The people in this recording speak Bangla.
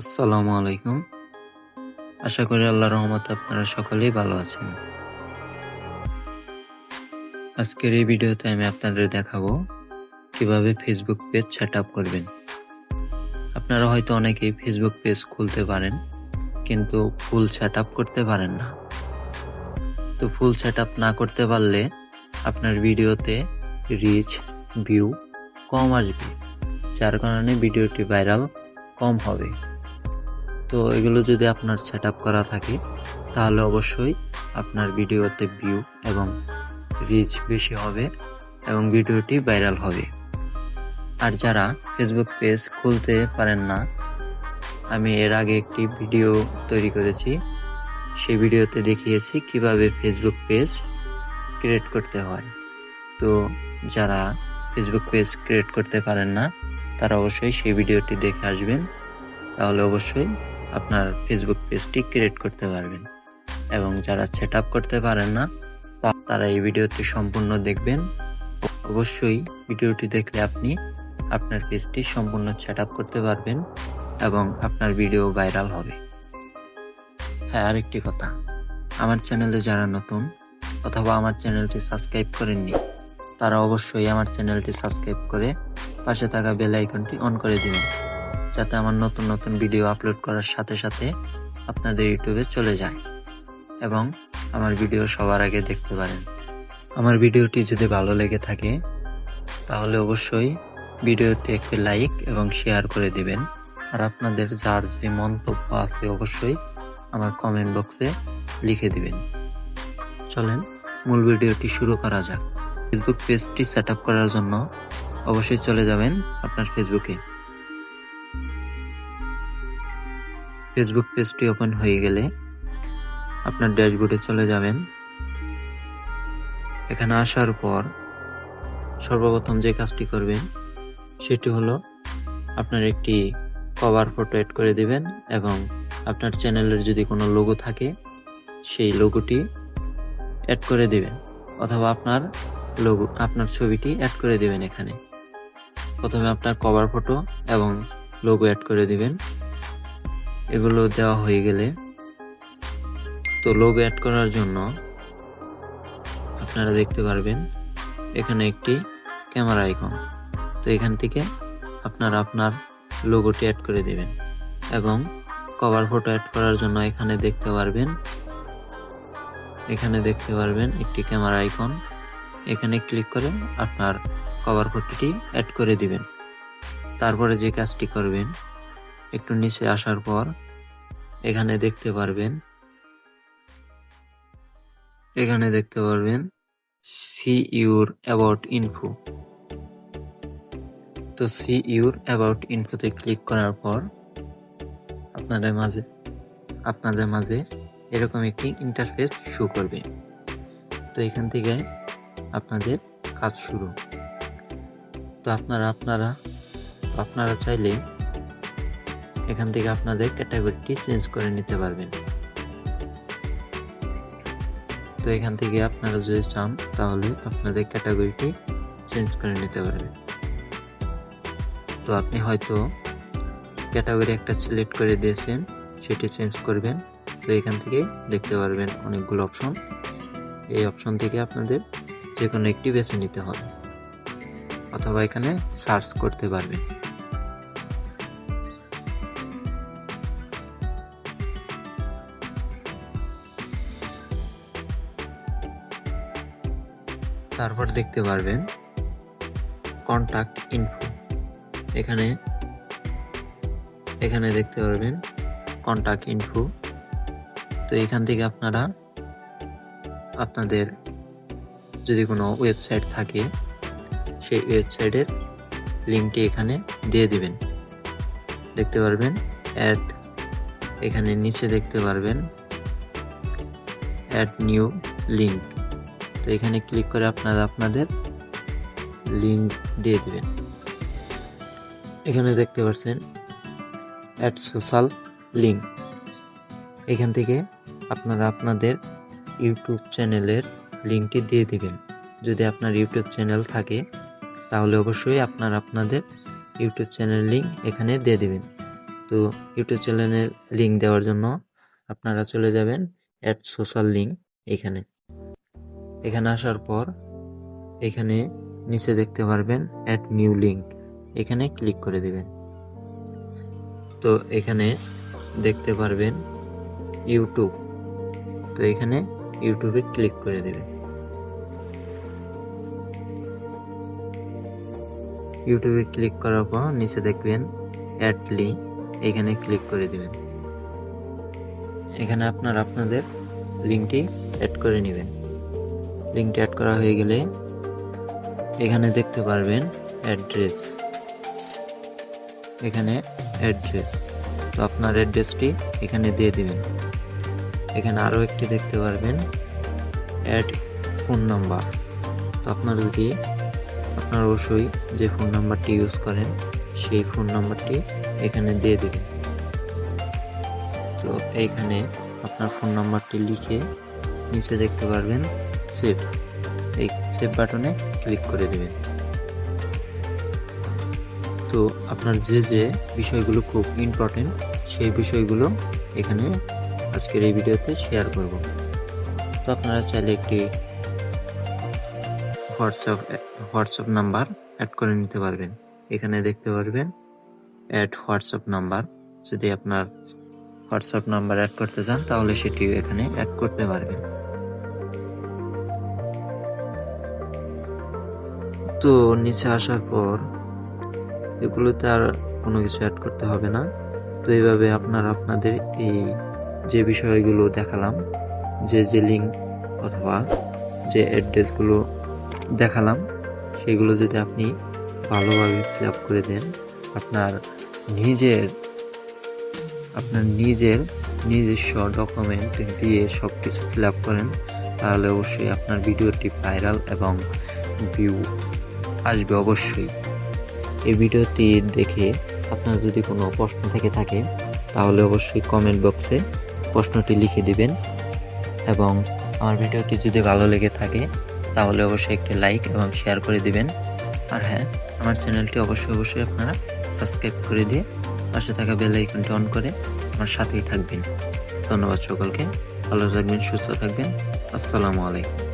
আসসালামু আলাইকুম। আশা করি আল্লাহ রহমতে আপনারা সকলেই ভালো আছেন। আজকের এই ভিডিওতে আমি আপনাদের দেখাবো কীভাবে ফেসবুক পেজ সেট আপ করবেন। আপনারা হয়তো অনেকেই ফেসবুক পেজ খুলতে পারেন, কিন্তু ফুল সেট আপ করতে পারেন না। তো ফুল সেট আপ না করতে পারলে আপনার ভিডিওতে রিচ ভিউ কম আসবে, যার কারণে ভিডিওটি ভাইরাল কম হবে। তো এগুলো যদি আপনার সেট করা থাকে, তাহলে অবশ্যই আপনার ভিডিওতে ভিউ এবং রিচ বেশি হবে এবং ভিডিওটি ভাইরাল হবে। আর যারা ফেসবুক পেজ খুলতে পারেন না, আমি এর আগে একটি ভিডিও তৈরি করেছি। সেই ভিডিওতে দেখিয়েছি কীভাবে ফেসবুক পেজ ক্রিয়েট করতে হয়। তো যারা ফেসবুক পেজ ক্রিয়েট করতে পারেন না, তারা অবশ্যই সেই ভিডিওটি দেখে আসবেন। তাহলে অবশ্যই আপনার ফেসবুক পেজটি ক্রিয়েট করতে পারবেন। এবং যারা সেট করতে পারেন না তারা এই ভিডিওটি সম্পূর্ণ দেখবেন। অবশ্যই ভিডিওটি দেখলে আপনি আপনার পেজটি সম্পূর্ণ সেট করতে পারবেন এবং আপনার ভিডিও ভাইরাল হবে। হ্যাঁ আরেকটি কথা। আমার চ্যানেলে যারা নতুন অথবা আমার চ্যানেলটি সাবস্ক্রাইব করেননি, তারা অবশ্যই আমার চ্যানেলটি সাবস্ক্রাইব করে পাশে থাকা বেল আইকনটি অন করে দিন। যাতে আমার নতুন নতুন ভিডিও আপলোড করার সাথে সাথে আপনাদের ইউটিউবে চলে যায় এবং আমার ভিডিও সবার আগে দেখতে পারেন। আমার ভিডিওটি যদি ভালো লেগে থাকে, তাহলে অবশ্যই ভিডিওতে একটি লাইক এবং শেয়ার করে দিবেন। আর আপনাদের যার যে মন্তব্য আছে, অবশ্যই আমার কমেন্ট বক্সে লিখে দিবেন। চলেন, মূল ভিডিওটি শুরু করা যাক। ফেসবুক পেজটি সেট করার জন্য অবশ্যই চলে যাবেন আপনার ফেসবুকে ফেসবুক পেজটি ওপেন হয়ে গেলে আপনার ড্যাশবোর্ডে চলে যাবেন। এখানে আসার পর সর্বপ্রথম যে কাজটি করবেন, সেটি হলো আপনার একটি কভার ফটো অ্যাড করে দিবেন এবং আপনার চ্যানেলের যদি কোনো লোগো থাকে, সেই লোগোটি অ্যাড করে দিবেন অথবা আপনার লোগো আপনার ছবিটি অ্যাড করে দিবেন এখানে। প্রথমে আপনার কভার ফটো এবং লোগো অ্যাড করে দিবেন। এগুলো দেওয়া হয়ে গেলে তো লোগো অ্যাড করার জন্য আপনারা দেখতে পারবেন এখানে একটি ক্যামেরা আইকন তো এখান থেকে আপনারা আপনার লোগোটি অ্যাড করে দেবেন এবং কভার ফটো অ্যাড করার জন্য এখানে দেখতে পারবেন, এখানে দেখতে পারবেন একটি ক্যামেরা আইকন এখানে ক্লিক করে আপনার কভার ফটোটি অ্যাড করে দিবেন। তারপরে যে কাজটি করবেন একটু নিচে আসার পর এখানে দেখতে পারবেন, এখানে দেখতে পারবেন সি ইউর অ্যাবাউট ইনফো তো সি ইউর অ্যাবাউট ইনফোতে ক্লিক করার পর আপনাদের মাঝে আপনাদের মাঝে এরকম একটি ইন্টারফেস শো করবে। তো এখান থেকে আপনাদের কাজ শুরু। তো আপনারা আপনারা আপনারা চাইলে এখান থেকে আপনাদের ক্যাটাগরিটি চেঞ্জ করে নিতে পারবেন। তো এখান থেকে আপনারা যদি চান, তাহলে আপনাদের ক্যাটাগরিটি চেঞ্জ করে নিতে পারবেন তো আপনি হয়তো ক্যাটাগরি একটা সিলেক্ট করে দিয়েছেন, সেটি চেঞ্জ করবেন। তো এখান থেকে দেখতে পারবেন অনেকগুলো অপশন। এই অপশন থেকে আপনাদের যে কোনো একটি বেছে নিতে হবে। অথবা এখানে সার্চ করতে পারবেন। তারপর দেখতে পারবেন কন্টাক্ট ইনফো এখানে এখানে দেখতে পারবেন কন্টাক্ট ইনফো তো এখান থেকে আপনারা, আপনাদের যদি কোনো ওয়েবসাইট থাকে, সেই ওয়েবসাইটের লিঙ্কটি এখানে দিয়ে দিবেন। দেখতে পারবেন অ্যাড এখানে নিচে দেখতে পারবেন অ্যাড নিউ লিঙ্ক তো এখানে ক্লিক করে আপনারা আপনাদের লিঙ্ক দিয়ে দিবেন। এখানে দেখতে পাচ্ছেন অ্যাড সোশ্যাল লিঙ্ক এখান থেকে আপনারা আপনাদের ইউটিউব চ্যানেলের লিঙ্কটি দিয়ে দিবেন। যদি আপনার ইউটিউব চ্যানেল থাকে, তাহলে অবশ্যই আপনার আপনাদের ইউটিউব চ্যানেল লিঙ্ক এখানে দিয়ে দিবেন। তো ইউটিউব চ্যানেলের লিঙ্ক দেওয়ার জন্য আপনারা চলে যাবেন অ্যাড সোশ্যাল লিঙ্ক এখানে। এখানে আসার পর এখানে নিচে দেখতে পারবেন অ্যাড নিউ লিঙ্ক এখানে ক্লিক করে দেবেন। তো এখানে দেখতে পারবেন ইউটিউব তো এখানে ইউটিউবে ক্লিক করে দেবেন। ইউটিউবে ক্লিক করার পর নিচে দেখবেন অ্যাড লিঙ্ক এখানে ক্লিক করে দেবেন। এখানে আপনার আপনাদের লিঙ্কটি অ্যাড করে নেবেন। লিঙ্কটি অ্যাড করা হয়ে গেলে এখানে দেখতে পারবেন অ্যাড্রেস এখানে অ্যাড্রেস তো আপনার অ্যাড্রেসটি এখানে দিয়ে দিবেন। এখানে আরও একটি দেখতে পারবেন অ্যাড ফোন নাম্বার তো আপনার যদি আপনার অবশ্যই যে ফোন নাম্বারটি ইউজ করেন, সেই ফোন নাম্বারটি এখানে দিয়ে দেবেন। তো এইখানে আপনার ফোন নাম্বারটি লিখে নিচে দেখতে পারবেন সেভ এই সেভ বাটনে ক্লিক করে দেবেন। তো আপনার যে যে বিষয়গুলো খুব ইম্পর্টেন্ট সেই বিষয়গুলো এখানে আজকের এই ভিডিওতে শেয়ার করব। তো আপনারা চাইলে একটি হোয়াটসঅ্যাপ হোয়াটসঅ্যাপ নাম্বার অ্যাড করে নিতে পারবেন। এখানে দেখতে পারবেন অ্যাড হোয়াটসঅ্যাপ নাম্বার। যদি আপনার হোয়াটসঅ্যাপ নাম্বার অ্যাড করতে চান, তাহলে সেটি এখানে অ্যাড করতে পারবেন। তো নিচে আসার পর এগুলোতে আর কোনো কিছু অ্যাড করতে হবে না। তো এইভাবে আপনারা, আপনাদের এই যে বিষয়গুলো দেখালাম, যে যে লিঙ্ক অথবা যে অ্যাড্রেসগুলো দেখালাম, সেগুলো যদি আপনি ভালোভাবে ফিল আপ করে দেন, আপনার নিজের আপনার নিজের নিজস্ব ডকুমেন্ট দিয়ে সব কিছু ফিল আপ করেন, তাহলে অবশ্যই আপনার ভিডিওটি ভাইরাল এবং ভিউ আসবে অবশ্যই। এই ভিডিওটি দেখে আপনার যদি কোনো প্রশ্ন থেকে থাকে, তাহলে অবশ্যই কমেন্ট বক্সে প্রশ্নটি লিখে দিবেন এবং আমার ভিডিওটি যদি ভালো লেগে থাকে, তাহলে অবশ্যই একটি লাইক এবং শেয়ার করে দিবেন। আর হ্যাঁ আমার চ্যানেলটি অবশ্যই অবশ্যই আপনারা সাবস্ক্রাইব করে দিয়ে পাশে থাকা বেল আইকনটি অন করে আমার সাথেই থাকবেন। ধন্যবাদ সকলকে, ভালো থাকবেন, সুস্থ থাকবেন। আসসালামু আলাইকুম।